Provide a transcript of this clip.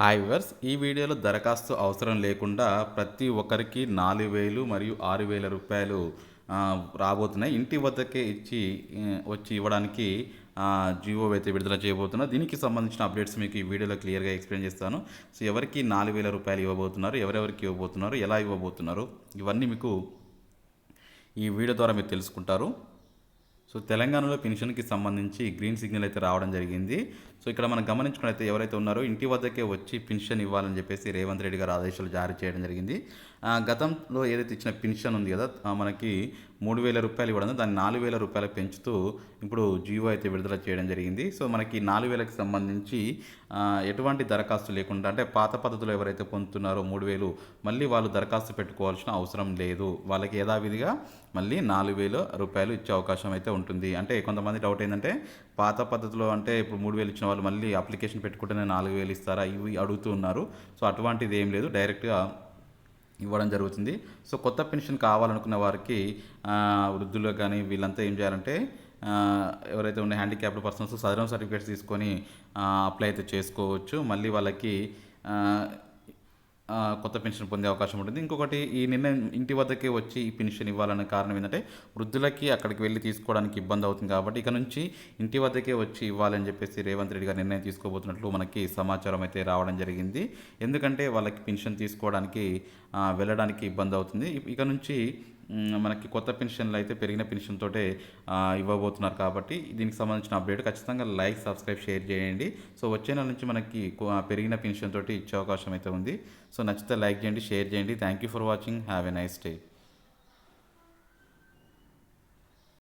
Hi viewers ఈ వీడియోలో దరఖాస్తు అవసరం లేకుండా ప్రతి ఒక్కరికి నాలుగు వేలు మరియు ఆరు వేల రూపాయలు రాబోతున్నాయి. ఇంటి వద్దకే ఇచ్చి వచ్చి ఇవ్వడానికి జియో అయితే విడుదల చేయబోతున్నా. దీనికి సంబంధించిన అప్డేట్స్ మీకు ఈ వీడియోలో క్లియర్గా ఎక్స్ప్లెయిన్ చేస్తాను. సో ఎవరికి నాలుగు వేల రూపాయలు ఇవ్వబోతున్నారు ఎవరెవరికి ఇవ్వబోతున్నారు ఎలా ఇవ్వబోతున్నారు ఇవన్నీ మీకు ఈ వీడియో ద్వారా మీరు తెలుసుకుంటారు. సో తెలంగాణలో పెన్షన్కి సంబంధించి గ్రీన్ సిగ్నల్ అయితే రావడం జరిగింది. సో ఇక్కడ మనం గమనించుకున్నైతే ఎవరైతే ఉన్నారో ఇంటి వద్దకే వచ్చి పెన్షన్ ఇవ్వాలని చెప్పేసి రేవంత్ రెడ్డి గారు ఆదేశాలు జారీ చేయడం జరిగింది. ఆ, గతంలో ఏదైతే ఇచ్చిన పెన్షన్ ఉంది కదా మనకి మూడు వేల రూపాయలు ఇవ్వడం దాన్ని నాలుగు వేల రూపాయలకు పెంచుతూ ఇప్పుడు జియో అయితే విడుదల చేయడం జరిగింది. సో మనకి నాలుగు వేలకు సంబంధించి ఎటువంటి దరఖాస్తు లేకుండా అంటే పాత పద్ధతిలో ఎవరైతే పొందుతున్నారో మూడు వేలు మళ్ళీ వాళ్ళు దరఖాస్తు పెట్టుకోవాల్సిన అవసరం లేదు. వాళ్ళకి యథావిధిగా మళ్ళీ నాలుగు వేల రూపాయలు ఇచ్చే అవకాశం అయితే ఉంటుంది. అంటే కొంతమంది డౌట్ ఏంటంటే పాత పద్ధతిలో అంటే ఇప్పుడు మూడు వేలు ఇచ్చిన వాళ్ళు మళ్ళీ అప్లికేషన్ పెట్టుకుంటేనే నాలుగు వేలు ఇస్తారా? ఇవి అడుగుతూ ఉన్నారు. సో అటువంటిది ఏం లేదు. డైరెక్ట్గా ఇవ్వడం జరుగుతుంది. సో కొత్త పెన్షన్ కావాలనుకున్న వారికి వృద్ధులు కానీ వీళ్ళంతా ఏం చేయాలంటే ఎవరైతే ఉన్న హ్యాండిక్యాప్డ్ పర్సన్స్ సదరం సర్టిఫికేట్స్ తీసుకొని అప్లై అయితే చేసుకోవచ్చు. మళ్ళీ వాళ్ళకి కొత్త పెన్షన్ పొందే అవకాశం ఉంటుంది. ఇంకొకటి ఈ నిర్ణయం ఇంటి వద్దకే వచ్చి ఈ పెన్షన్ ఇవ్వాలనే కారణం ఏంటంటే వృద్ధులకి అక్కడికి వెళ్ళి తీసుకోవడానికి ఇబ్బంది అవుతుంది కాబట్టి ఇక నుంచి ఇంటి వద్దకే వచ్చి ఇవ్వాలని చెప్పేసి రేవంత్ రెడ్డి గారు నిర్ణయం తీసుకోబోతున్నట్లు మనకి సమాచారం అయితే రావడం జరిగింది. ఎందుకంటే వాళ్ళకి పెన్షన్ తీసుకోవడానికి వెళ్ళడానికి ఇబ్బంది అవుతుంది. ఇక నుంచి మనకి కొత్త పెన్షన్లు అయితే పెరిగిన పెన్షన్ తోటే ఇవ్వబోతున్నారు కాబట్టి దీనికి సంబంధించిన అప్డేట్ ఖచ్చితంగా లైక్ సబ్స్క్రైబ్ షేర్ చేయండి. సో వచ్చే నెల నుంచి మనకి పెరిగిన పెన్షన్ తోటి ఇచ్చే అవకాశం అయితే ఉంది. సో నచ్చితే లైక్ చేయండి షేర్ చేయండి. Thank you for watching have a nice day